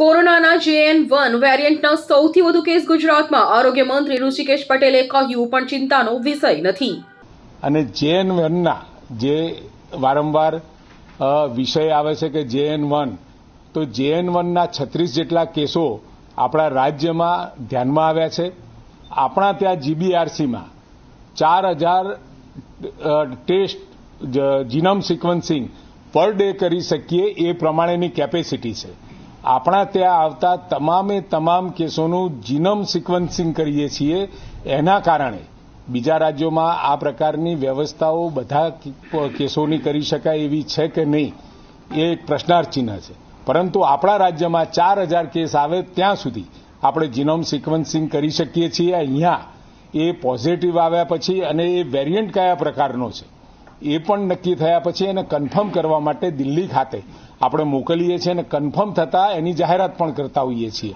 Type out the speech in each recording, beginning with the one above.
કોરોનાના JN one વેરિયન્ટનો સૌથી વધુ કેસ ગુજરાતમાં. આરોગ્ય મંત્રી ઋષિકેશ પટેલે કહ્યું, પણ ચિંતાનો વિષય નથી. અને જેએન વનના જે વારંવાર વિષય આવે છે કે જેએન વન, તો જેએન વનના છત્રીસ જેટલા કેસો આપણા રાજ્યમાં ધ્યાનમાં આવ્યા છે. આપણા ત્યાં જીબીઆરસીમાં ચાર હજાર test genome sequencing per day કરી શકીએ એ પ્રમાણેની કેપેસિટી છે. આપણા ત્યાં આવતા તમામે તમામ કેસોનું જીનોમ સિક્વન્સિંગ કરીએ છીએ એના કારણે. બીજા રાજ્યોમાં આ પ્રકારની વ્યવસ્થાઓ બધા કેસોની કરી શકાય એવી છે કે નહીં, એ એક પ્રશ્નાર્થ ચિહ્ન છે. પરંતુ આપણા રાજ્યમાં ચાર હજાર કેસ આવે ત્યાં સુધી આપણે જીનોમ સિક્વન્સિંગ કરી શકીએ છીએ. અહીંયા એ પોઝિટિવ આવ્યા પછી અને એ વેરિયન્ટ કયા પ્રકારનો છે? એ પણ નક્કી થયા પછી એને કન્ફર્મ કરવા માટે દિલ્હી ખાતે આપણે મોકલીએ છીએ અને કન્ફર્મ થતાં એની જાહેરાત પણ કરતા હોઈએ છીએ.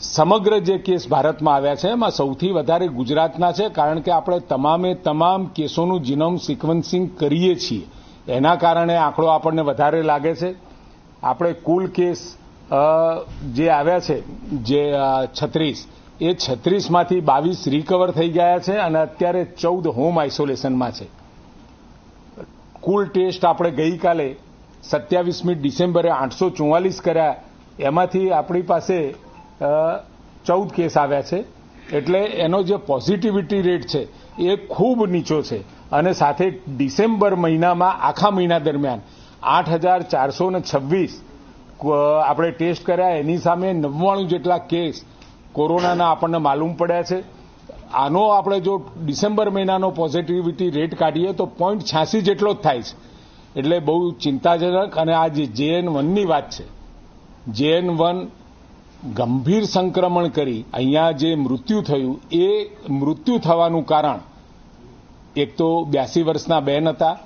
સમગ્ર જે કેસ ભારતમાં આવ્યા છે, એમાં સૌથી વધારે ગુજરાતના છે, કારણ કે આપણે તમામે તમામ કેસોનું જીનોમ સિક્વન્સિંગ કરીએ છીએ. એના કારણે આંકડો આપણને વધારે લાગે છે. આપણે કુલ કેસ જે આવ્યા છે, જે છત્રીસ, એ છત્રીસમાંથી બાવીસ રિકવર થઈ ગયા છે અને અત્યારે ચૌદ હોમ આઇસોલેશનમાં છે. કુલ ટેસ્ટ આપણે ગઈકાલે સત્યાવીસમી ડિસેમ્બરે આઠસો ચુમ્માલીસ કર્યા. એમાંથી આપણી પાસે ચૌદ કેસ આવ્યા છે. એટલે એનો જે પોઝિટિવિટી રેટ છે એ ખૂબ નીચો છે. અને સાથે ડિસેમ્બર મહિનામાં, આખા મહિના દરમિયાન આઠ હજાર ચારસો ને છવ્વીસ આપણે ટેસ્ટ કર્યા. એની સામે નવ્વાણું જેટલા કેસ કોરોનાના આપણને માલુમ પડ્યા છે. આનો આપણે જો ડિસેમ્બર મહિનાનો પોઝિટિવિટી રેટ કાઢીએ તો પોઈન્ટ છ્યાસી જેટલો જ થાય છે. એટલે બહુ ચિંતાજનક અને આ જે જેએન વનની વાત છે. જેએન વન ગંભીર સંક્રમણ કરી અહીંયા જે મૃત્યુ થયું, એ મૃત્યુ થવાનું કારણ એક તો બ્યાસી વર્ષના બેન હતા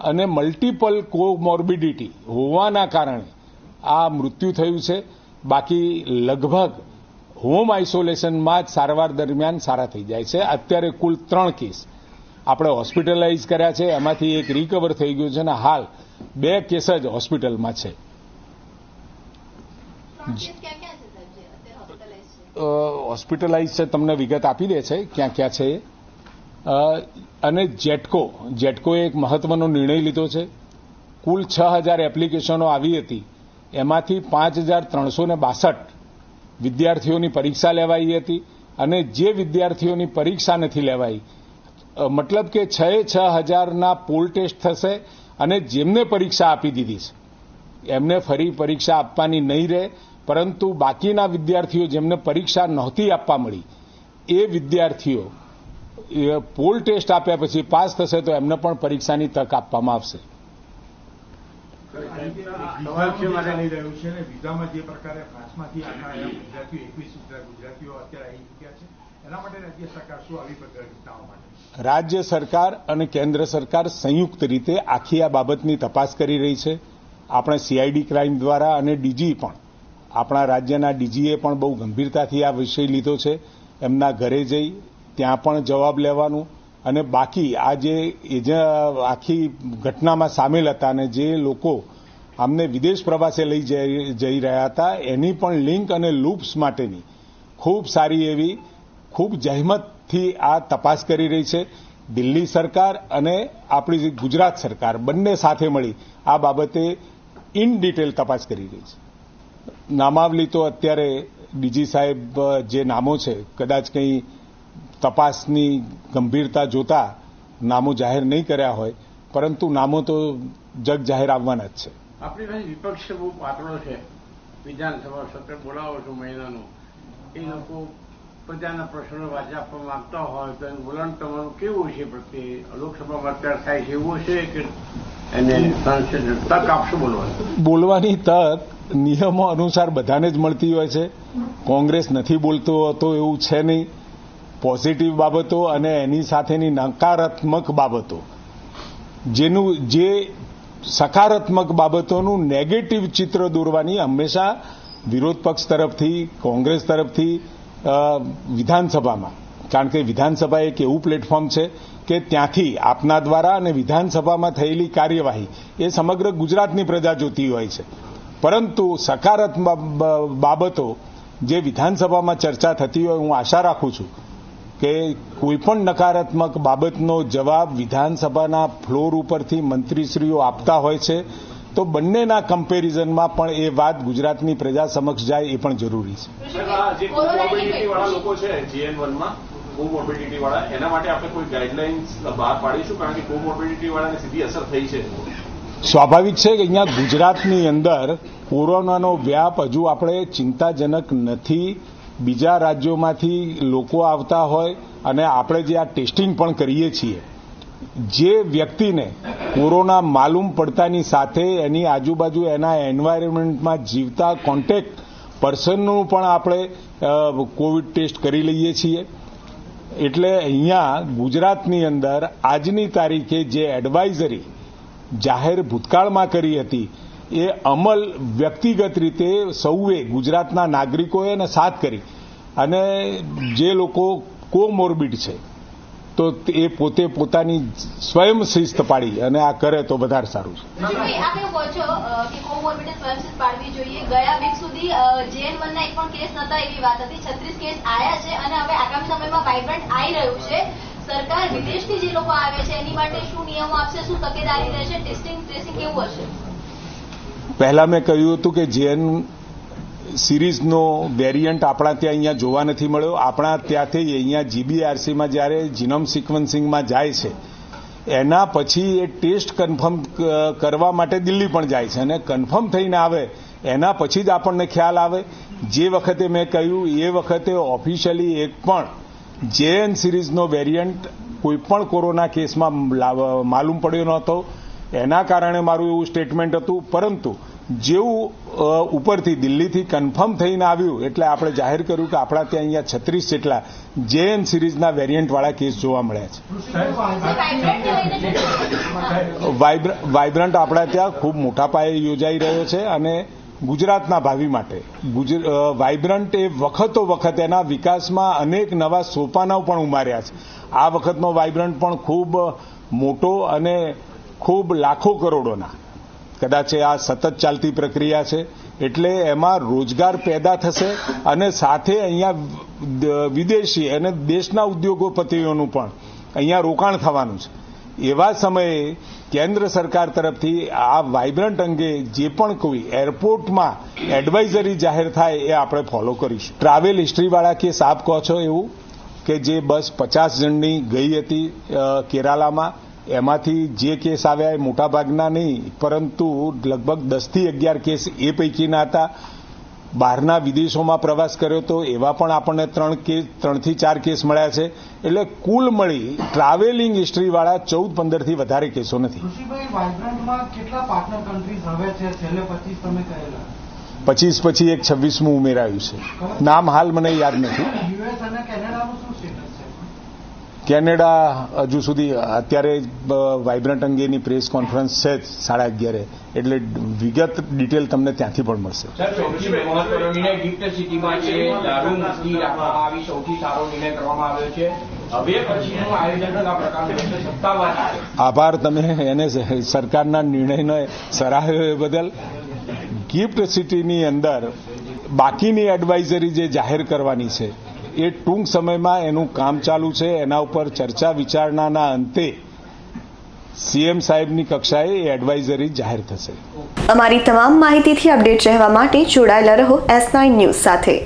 અને મલ્ટિપલ કોમોર્બિડિટી હોવાના કારણે આ મૃત્યુ થયું છે. બાકી લગભગ હોમ આઇસોલેશનમાં જ સારવાર દરમિયાન સારા થઈ જાય છે. અત્યારે કુલ ત્રણ કેસ આપણે હોસ્પિટલાઇઝ કર્યા છે. એમાંથી એક રિકવર થઈ ગયું છે અને હાલ બે કેસ જ હોસ્પિટલમાં છે. હોસ્પિટલાઇઝ છે તમને વિગત આપી દે છે ક્યાં ક્યાં છે એ. અને જેટકો જેટકોએ એક મહત્વનો નિર્ણય લીધો છે. કુલ છ હજાર એપ્લિકેશનો આવી હતી. એમાંથી પાંચ હજાર ત્રણસો ને બાસઠ વિદ્યાર્થીઓની પરીક્ષા લેવાઈ હતી અને જે વિદ્યાર્થીઓની પરીક્ષા નથી લેવાઈ મતલબ કે છ છ હજારના પોલ ટેસ્ટ થશે અને જેમને પરીક્ષા આપી દીધી છે. એમને ફરી પરીક્ષા આપવાની નહીં રહે, પરંતુ બાકીના વિદ્યાર્થીઓ જેમને પરીક્ષા નહોતી આપવા મળી, એ વિદ્યાર્થીઓ પોલ ટેસ્ટ આપ્યા પછી પાસ થશે તો એમને પણ પરીક્ષાની તક આપવામાં આવશે. સવાલ છે મારે લઈ રહ્યું છે ને વિઝામાં જે પ્રકારે ફ્રાન્સમાંથી આખા આવ્યા ગુજરાતીઓ એકવીસ ગુજરાતીઓ અત્યારે આવી ચૂક્યા છે. એના માટે રાજ્ય સરકાર શું આવી ઘટનાઓ માટે? રાજ્ય સરકાર અને કેન્દ્ર સરકાર સંયુક્ત રીતે આખી આ બાબતની તપાસ કરી રહી છે. આપણે સીઆઈડી ક્રાઇમ દ્વારા અને ડીજી પણ આપણા રાજ્યના ડીજીએ પણ બહુ ગંભીરતાથી આ વિષય લીધો છે. એમના ઘરે જઈ ત્યાં પણ જવાબ લેવાનું અને બાકી આ જે એજ આખી ઘટનામાં સામેલ હતા અને જે લોકો અમને વિદેશ પ્રવાસે લઈ જઈ રહ્યા હતા. એની પણ લિંક અને લૂપ્સ માટેની ખૂબ સારી એવી, ખૂબ જહેમતથી આ તપાસ કરી રહી છે. દિલ્હી સરકાર અને આપણી ગુજરાત સરકાર બંને સાથે મળી આ બાબતે ઇન ડિટેલ તપાસ કરી રહી છે. નામાવલી તો અત્યારે ડીજી સાહેબ જે નામો છે, કદાચ કંઈ તપાસની ગંભીરતા જોતા નામો જાહેર નહીં કર્યા હોય, પરંતુ નામો તો જગ જાહેર આવવાના જ છે. આપણી પાસે વિપક્ષ બહુ પાતળો છે. વિધાનસભા સત્ર બોલાવો છો મહિનાનું એ લોકો પ્રજાના પ્રશ્નો વાંચા આપવા માંગતા હોય તો એનું વલણ તમારું કેવું છે? પ્રત્યે લોકસભામાં અત્યારે થાય છે એવું છે કે એને તક આપશો બોલવાની? બોલવાની તક નિયમો અનુસાર બધાને જ મળતી હોય છે. કોંગ્રેસ નથી બોલતો હતો એવું છે નહીં. પોઝિટિવ બાબતો અને એની સાથેની નકારાત્મક બાબતો. જેનું જે સકારાત્મક બાબતોનું નેગેટિવ ચિત્ર દોરવાની હંમેશા વિરોધ પક્ષ તરફથી, કોંગ્રેસ તરફથી વિધાનસભામાં. કારણ કે વિધાનસભા એક એવું પ્લેટફોર્મ છે કે ત્યાંથી આપના દ્વારા અને વિધાનસભામાં થયેલી કાર્યવાહી એ સમગ્ર ગુજરાતની પ્રજા જોતી હોય છે. પરંતુ સકારાત્મક બાબતો જે વિધાનસભામાં ચર્ચા થતી હોય, હું આશા રાખું છું કે કોઈ પણ નકારાત્મક બાબતનો જવાબ વિધાનસભાના ફ્લોર ઉપરથી મંત્રીશ્રીઓ આપતા હોય છે તો બંનેના કમ્પેરિઝનમાં પણ એ વાત ગુજરાતની પ્રજા સમક્ષ જાય એ પણ જરૂરી છે. સાહેબ, આ જે કોમોર્બિડિટી વાળા લોકો છે જીએન વનમાં કોમોર્બિડિટી વાળા એના માટે આપણે કોઈ ગાઈડલાઇન્સ બહાર પાડીશું કારણ કે કોમોર્બિડિટી વાળાને સીધી અસર થઈ છે. સ્વાભાવિક છે કે અહીંયા ગુજરાતની અંદર કોરોનાનો વ્યાપ હજુ આપણે ચિંતાજનક નથી બીજા રાજ્યોમાંથી લોકો આવતા હોય અને આપણે જે આ ટેસ્ટિંગ પણ કરીએ છીએ, જે વ્યક્તિને કોરોના માલુમ પડતાની સાથે એની આજુબાજુ એના એન્વાયરમેન્ટમાં જીવતા કોન્ટેક્ટ પર્સનનું પણ આપણે કોવિડ ટેસ્ટ કરી લઈએ છીએ. એટલે અહીંયા ગુજરાતની અંદર આજની તારીખે જે એડવાઇઝરી જાહેર ભૂતકાળમાં કરી હતી એ અમલ વ્યક્તિગત રીતે સૌએ, ગુજરાતના નાગરિકોએ અને સાથ કરી. અને જે લોકો કોમોર્બિડ છે, તો એ પોતે પોતાની સ્વયં શિસ્ત પાડી અને આ કરે તો વધારે સારું છે. સરકાર વિદેશથી જે લોકો આવે છે, એની માટે શું નિયમો આપશે, શું તકેદારી રહેશે? ટેસ્ટિંગ, ટ્રેસિંગ કેવું હશે? પહેલા મેં કહ્યું હતું કે જેન સિરીઝનો વેરિયન્ટ આપણા ત્યાં અહીંયા જોવા નથી મળ્યો. આપણા ત્યાંથી અહીંયા જીબીઆરસીમાં જ્યારે જીનોમ સિક્વન્સિંગમાં જાય છે, એના પછી એ ટેસ્ટ કન્ફર્મ કરવા માટે દિલ્હી પણ જાય છે. અને કન્ફર્મ થઈને આવે, એના પછી જ આપણને ખ્યાલ આવે. જે વખતે મેં કહ્યું, એ વખતે ઓફિશિયલી એક પણ જેએન સિરીઝનો વેરિયન્ટ કોઈ પણ કોરોના કેસમાં માલુમ પડ્યો નહોતો. એના કારણે મારું એવું સ્ટેટમેન્ટ હતું, પરંતુ જેવું ઉપરથી દિલ્હીથી કન્ફર્મ થઈને આવ્યું, એટલે આપણે જાહેર કર્યું કે આપણા ત્યાં અહીંયા છત્રીસ જેટલા જેએન સિરીઝના વેરિયન્ટવાળા કેસ જોવા મળ્યા છે. વાઇબ્રન્ટ આપણા ત્યાં ખૂબ મોટા પાયે યોજાઈ રહ્યો છે અને ગુજરાતના ભાવિ માટે. વાઇબ્રન્ટ એ વખતો વખત એના વિકાસમાં અનેક નવા સોપાનાઓ પણ ઉમાર્યા છે. આ વખતનો વાઇબ્રન્ટ પણ ખૂબ મોટો અને ખૂબ લાખો કરોડોના. કદાચ આ સતત ચાલતી પ્રક્રિયા છે, એટલે એમાં રોજગાર પેદા થશે અને સાથે અહીંયા વિદેશી અને દેશના ઉદ્યોગોપતિઓનું પણ અહીંયા રોકાણ થવાનું છે. એવા સમયે કેન્દ્ર સરકાર તરફથી આ વાઇબ્રન્ટ અંગે જે પણ કોઈ એરપોર્ટમાં એડવાઇઝરી જાહેર થાય એ આપણે ફોલો કરીશું. ટ્રાવેલ હિસ્ટ્રીવાળા કેસ આપ કહો છો એવું? કે જે બસ પચાસ જણની ગઈ હતી કેરાલામાં એમાંથી જે કેસ આવ્યા એ મોટાભાગના નહીં પરંતુ લગભગ દસથી અગિયાર કેસ એ પૈકીના હતા. બહારના વિદેશોમાં પ્રવાસ કર્યો તો એવા પણ આપણને ત્રણ કેસ ત્રણથી ચાર કેસ મળ્યા છે. એટલે કુલ મળી ટ્રાવેલિંગ હિસ્ટ્રીવાળા ચૌદ પંદરથી વધારે કેસો નથી. પચીસ પછી એક છવ્વીસમું ઉમેરાયું છે? નામ હાલ મને યાદ નથી. યુએસ અને કેનેડાનું શું છે? કેનેડા હજુ સુધી અત્યારે વાઇબ્રન્ટ અંગેની પ્રેસ કોન્ફરન્સ છે જ સાડા અગિયારે. એટલે વિગત ડિટેલ તમને ત્યાંથી પણ મળશે. આભાર તમે એને સરકારના નિર્ણયને સરાહ્યો એ બદલ. ગિફ્ટ સિટીની અંદર બાકીની એડવાઇઝરી જે જાહેર કરવાની છે એ ટૂંક સમયમાં એનું કામ ચાલુ છે, એના ઉપર ચર્ચા વિચારણાના અંતે સીએમ સાહેબની કક્ષાએ એડવાઇઝરી જાહેર થશે. અમારી તમામ માહિતીથી અપડેટ રહેવા માટે જોડાયેલા રહો એસ નાઇન ન્યૂઝ સાથે.